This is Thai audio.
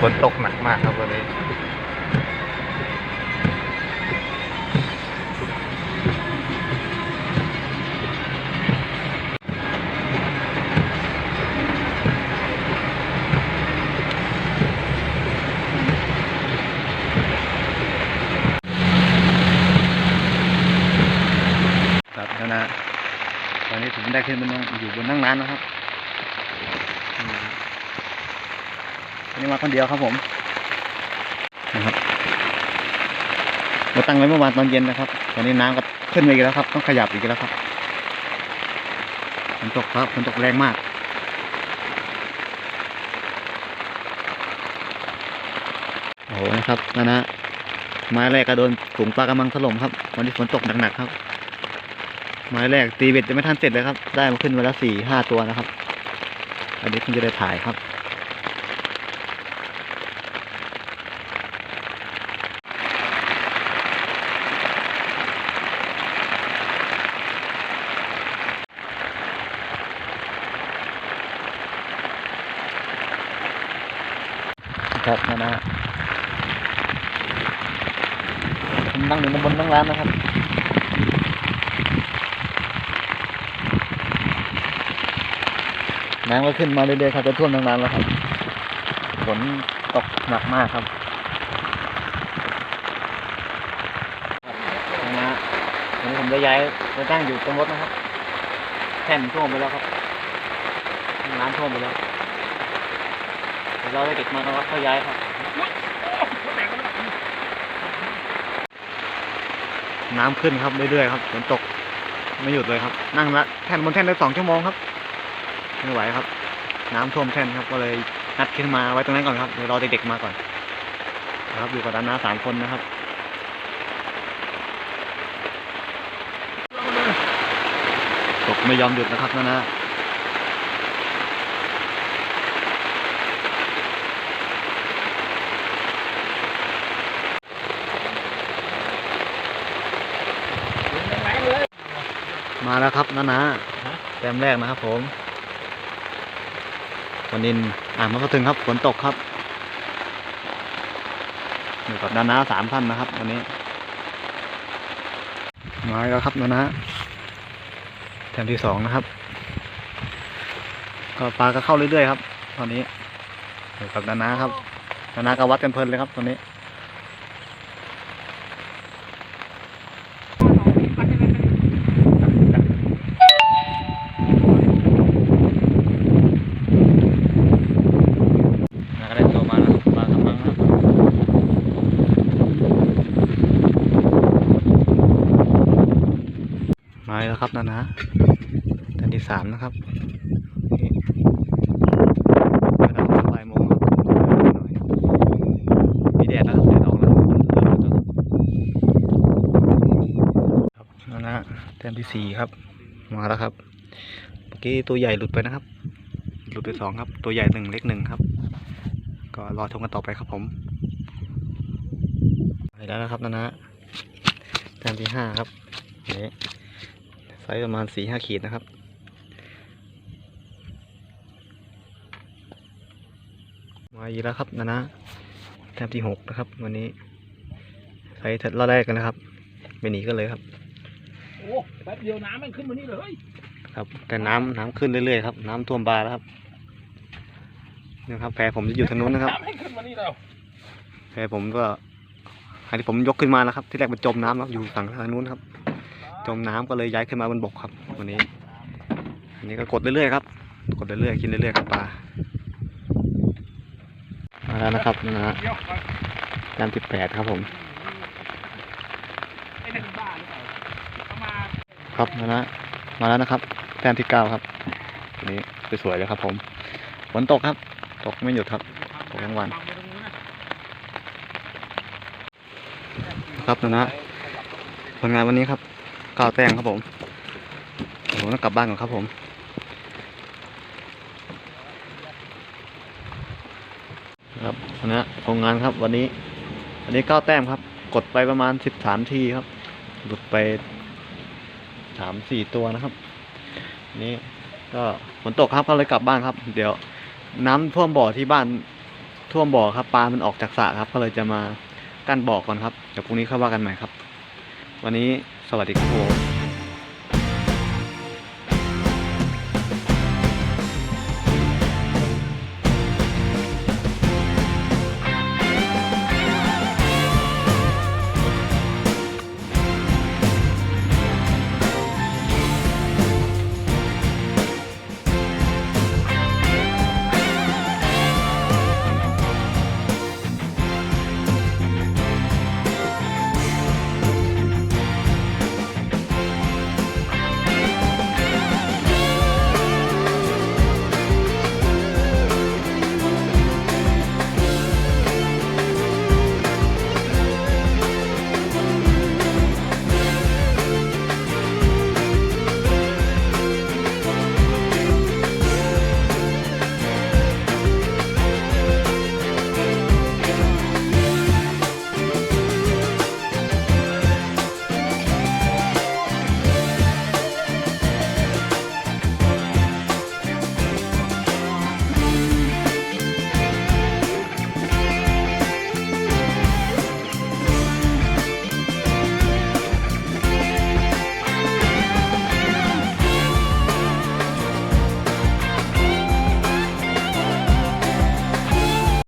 ฝนตกหนักมากครับวันนี้ครับนะนะตอนนี้ผมได้ขึ้นบนนั่งอยู่บนนั่งร้านนะครับอืม วันนี้มาคนเดียวครับผมนะครับมาตั้งไว้เมื่อวานตอนเย็นนะครับ ตอนนี้น้ำก็ขึ้นมาอีกแล้วครับ ต้องขยับอีกแล้วครับฝนตกครับฝนตกแรงมากโอ้โหนะครับนะนะไม้แรกก็โดนฝูงปลากระมังถล่มครับ วันนี้ฝนตกหนักๆครับ ไม้แรกตีเบ็ดจะไม่ทันเสร็จเลยครับ ได้มาขึ้นมาแล้วสี่ห้าตัวนะครับ อันนี้คุณจะได้ถ่ายครับ ครับนะนะผมนั่งอยู่บนนั่งร้านนะครับน้ำก็ขึ้นมาเรื่อยๆครับจะท่วมทั้งนั้นแล้วครับฝนตกหนักมากครับนะฮะวันนี้ผมจะย้ายไปตั้งอยู่ตรงรถนะครับแท่นท่วมไปแล้วครับน้ำท่วมไปแล้ว ดี๋ยวเราได้เด็กมาแล้วเขาย้ายครับน้ำขึ้นครับเรื่อยๆครับฝนตกไม่หยุดเลยครับ นั่งละแท่นบนแท่นได้สองชั่วโมงครับไม่ไหวครับ น้ำท่วมแท่นครับก็เลยนัดขึ้นมาไว้ตรงนั้นก่อนครับเดี๋ยวรอเด็กๆมาก่อนนะครับอยู่กับด้านหน้าสามคนนะครับตกไม่ยอมหยุดนะครับนะนะ มาแล้วครับนะนะแต้มแรกนะครับผมวันนี้อ่ามันก็ถึงครับฝนตกครับอยู่กับนานาสามท่านนะครับวันนี้มาแล้วครับนานาแถมที่สองนะครับ ก็ปลาก็เข้าเรื่อยๆครับ ตอนนี้อยู่กับนานาครับนานาก็วัดกันเพลินเลยครับตอนนี้ นาก็ได้ตัวมาแล้วครับปลากระมังนะครับ มาแล้วครับนานะท่านที่สามนะครับนี่เวลาบ่ายโมงครับมีแดดแล้วครับแดดออกแล้วครับนานะแต้มที่สี่ครับ มาแล้วครับเมื่อกี้ตัวใหญ่หลุดไปนะครับ หลุดไปสองครับ ตัวใหญ่หนึ่งเล็กหนึ่งครับ ก็รอชมกันต่อไปครับผมไปแล้วนะครับนะนะแต้มที่ห้าครับนี่ ซส์ประมาณสี่ห้าขีดนะครับ มาอีกแล้วครับนะนะแต้มที่หกนะครับ วันนี้ไซส์เราได้กันนะครับไม่หนีกันเลยครับโอ้แป๊บเดียวน้ำมันขึ้นมานี่เลยครับ แต่น้ำน้ำขึ้นเรื่อยๆครับ น้ำท่วมบาแล้วครับนี่ครับแพผมจะอยู่ทางนู้นนะครับน้ำมันขึ้นมานี่แล้วแพผมก็อันที่ผมยกขึ้นมานะครับ ที่แรกมันจมน้ำครับอยู่ฝั่งทางนู้นครับ จมน้ำก็เลยย้ายขึ้นมาบนบกครับวันนี้อันนี้ก็กดเรื่อยๆครับ กดเรื่อยๆกินเรื่อยๆครับปลามาแล้วนะครับนะฮะเดี๋ยวก่นน้ำที่แปดครับผมไอ้นั่นบ้าหรือเปล่าเอามครับนะนะมาแล้วนะครับแต้มที่เก้าครับอันนี้สวยๆเลยครับ ผมฝนตกครับ ตกไม่หยุดครับตกทั้งวัน ครับนะนะผลงานวันนี้ครับ เก้าวแต้งครับผมผมต้องกลับบ้านก่อนครับผมครับนะโครงงานครับวันนี้อันนี้เก้าวแต้มครับ กดไปประมาณสิบสามทีครับ หลุดไปสามสี่ตัวนะครับ นี่ก็ฝนตกครับก็เลยกลับบ้านครับ เดี๋ยว น้ำท่วมบ่อที่บ้านท่วมบ่อครับปลามันออกจากสระครับ ก็เลยจะมากั้นบ่อก่อนครับเดี๋ยวพรุ่งนี้ค่อยว่ากันใหม่ครับ วันนี้สวัสดีครับผม